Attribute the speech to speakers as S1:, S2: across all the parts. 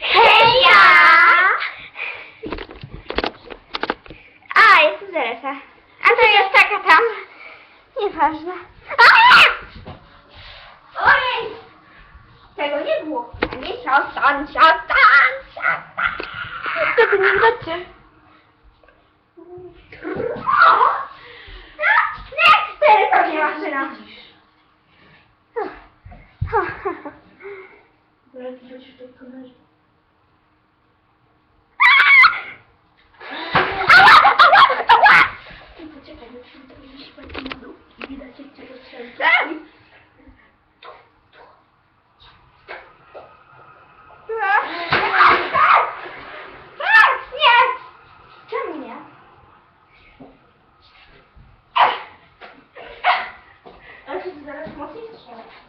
S1: Heja! A, jest tu Teresa. A to jest taka tam. Nieważne. Ojej! Tego nie było. Nie szatan, szatan, szatan. Ty nie zobaczy. Nie, Teresa nie
S2: ty będziesz w tej kamerze. Poczekaj, to będzie śpać na dół i widać jak cię ty zaraz mocniej strzelasz.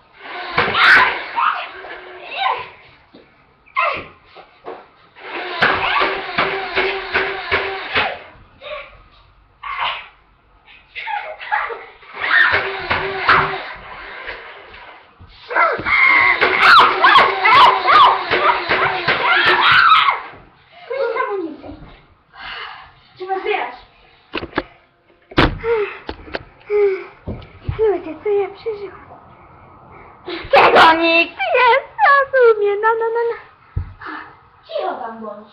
S2: Koniec amunicji. Trzeba zbierać.
S1: Ludzie, co ja przeżyłam? Czego nikt nie zrozumie? No, no, no, no.
S2: Cicho tam bądź.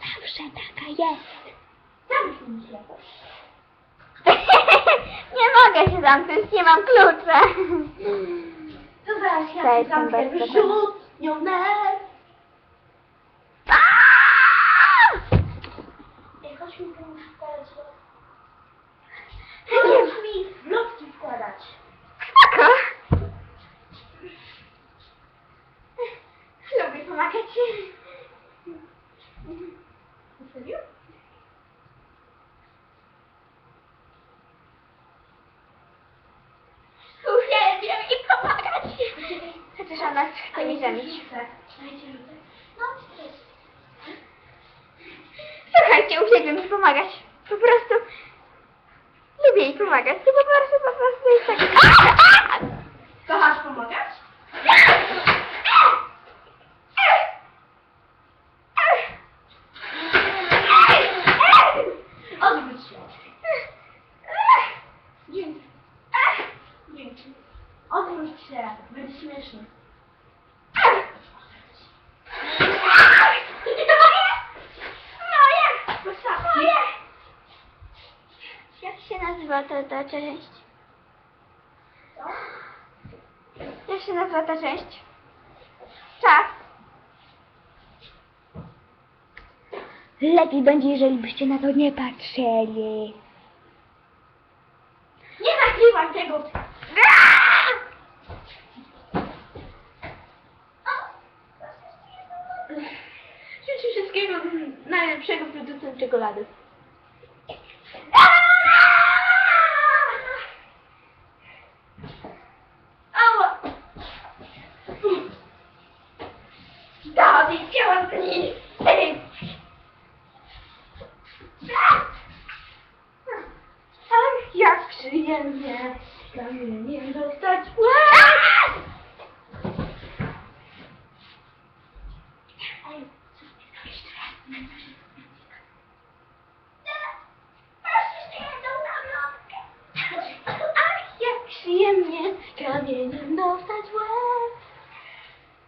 S1: Zawsze taka jest.
S2: Zamknij się.
S1: nie mogę się zamknąć, nie mam klucza.
S2: To zaraz ja cię zamknę rzutnionę. Ej, chodź mi pomóż do... Pomóż mi wlotki wkładać.
S1: Spoko. Lubię pomagać.
S2: Serio?
S1: Uwielbiam i pomagać. Ona chce mi zamieć.
S2: No.
S1: Słuchajcie, uwielbiam mi pomagać. Po prostu lubię jej pomagać. To po prostu, po prostu jest tak...
S2: Kochasz pomagać?
S1: Nazywa ta, ta część?
S2: Co?
S1: Jak się nazywa ta część? Czas. Lepiej będzie, jeżeli byście na to nie patrzyli.
S2: Nie nagrywaj tego. Życzę wszystkiego najlepszego producent czekolady. Ała!
S1: Dawid, chciałam to nie
S2: Ach, jak przyjemnie kamieniem dostać w Ej, Ach, jak przyjemnie kamieniem dostać w łeb.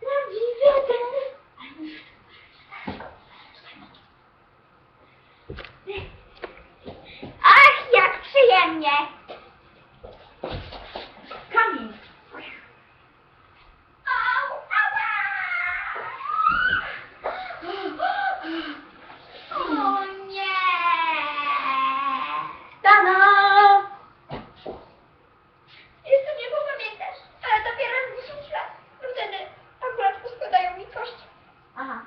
S2: Prawdziwy ten.
S1: Ach, jak przyjemnie.
S2: Kamień.
S1: Au, ała. O nie.
S2: Tada!
S1: Jeszcze nie pamiętasz, ale dopiero z 10 lat. No Wtedy akurat poskładają mi kości.
S2: Aha.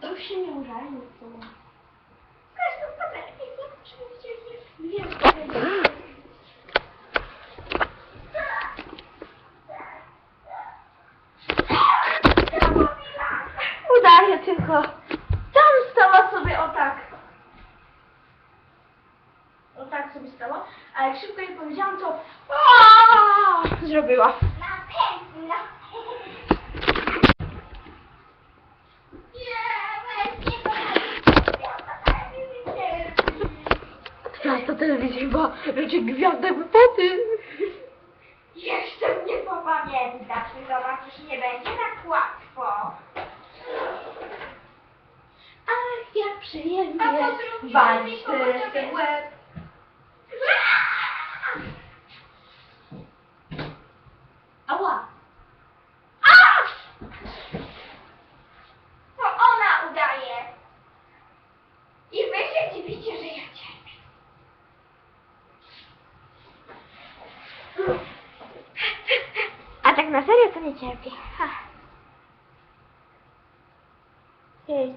S2: To się nie użalnie z tobą. stało, ale jak szybko jej powiedziałam, to Aaaa! Pewno.
S1: Teraz to telewizja chyba raczej gwiazda głupoty.
S2: Jeszcze mnie popamiętasz i zobaczysz, nie będzie tak łatwo. Ach, jak przyjemnie
S1: A
S2: jest
S1: pozdrów
S2: walić
S1: mi,
S2: teraz
S1: pozdrów
S2: ten
S1: mi.
S2: łeb. Ała!
S1: A! To ona udaje. I wy się dziwicie, że ja cierpię. A tak na serio to nie cierpię. Ha. Jej.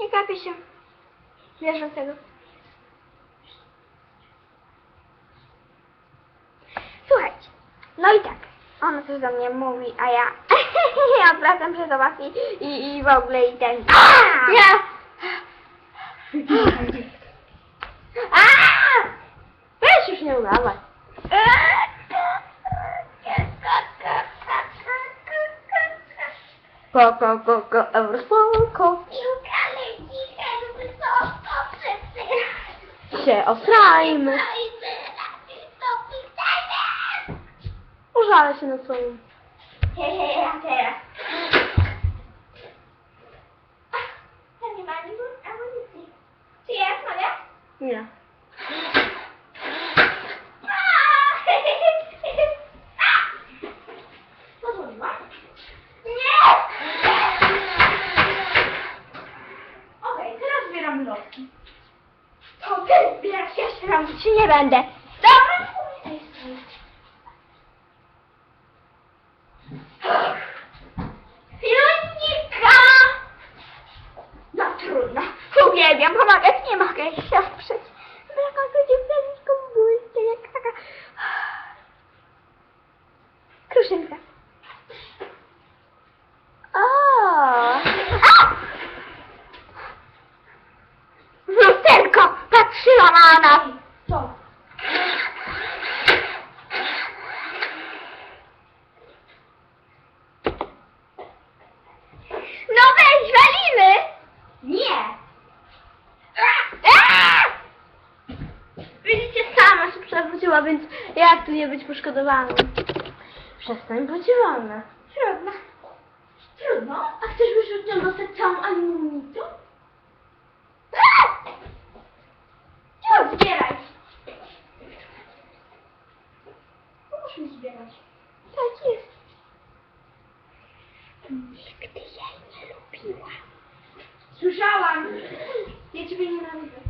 S1: Nie kapie się. Wierzę tego. Słuchajcie, no i tak, ona coś do mnie mówi, a ja, ja wracam się do was i, i, i w ogóle i ten... Ja! A! Weź już nie udawaj. Koko, koko, eurospoko. Się osrajmy. Użalę się nad sobą.
S2: Hehe, a teraz. To nie ma nic amunicji. Czy ja mogę?
S1: Nie.
S2: Pozwoliła?
S1: Nie!
S2: Okej, teraz zbieram lotki.
S1: Zbierasz, ja się robić nie będę. Dobra? Junika! No trudno. Uwielbiam pomagać, nie mogę się oprzeć. Taka to dziewczynką błyszczy, jak taka... Kruszynka. O! A! Lusterko patrzyła na nas.
S2: Co?
S1: No weź, walimy!
S2: Nie!
S1: Aaa! Widzicie, sama przewróciła, więc jak tu nie być poszkodowaną? Przestań, cię wolna.
S2: Trudno. Trudno? A chcesz już od nią dostać całą aluminitą?
S1: Chodź, zbieraj.
S2: Pomóż mi zbierać.
S1: Tak jest. Nigdy jej nie lubiła.
S2: Słyszałam! Ja ciebie nienawidzę.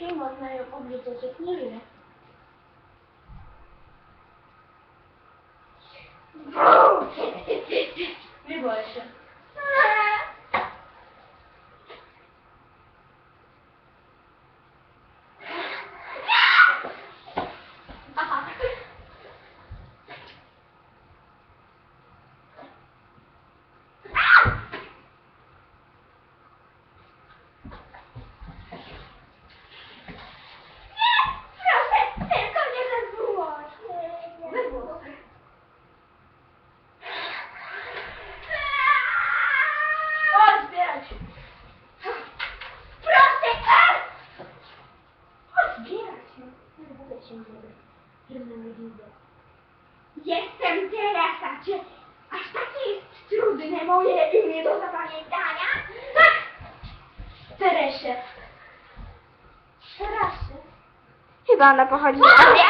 S2: No, czyli można ją obrzucać jak nie żyje. Nie boję się. Aha.
S1: Proszę, tylko nie we włosy.
S2: We włosy. Chodź, zbieraj się.
S1: Proszę, a!
S2: Chodź, zbieraj się. Nie boję się żeby że mnie widzę.
S1: Jestem Teresa, czy aż takie jest trudne moje imię do zapamiętania?
S2: Tak! Teresie. Terasie.
S1: Chyba ona pochodzi od mnie.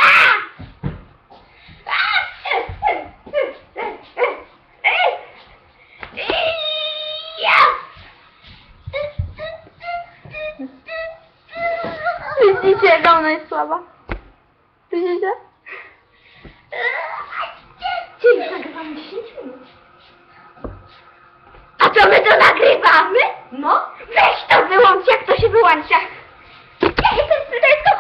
S1: Widzicie, że ona jest słaba? To?
S2: Czyli nagrywamy 10 minut
S1: co my to nagrywamy?
S2: No.
S1: Weź to wyłącz, jak to się wyłącza. Teleskop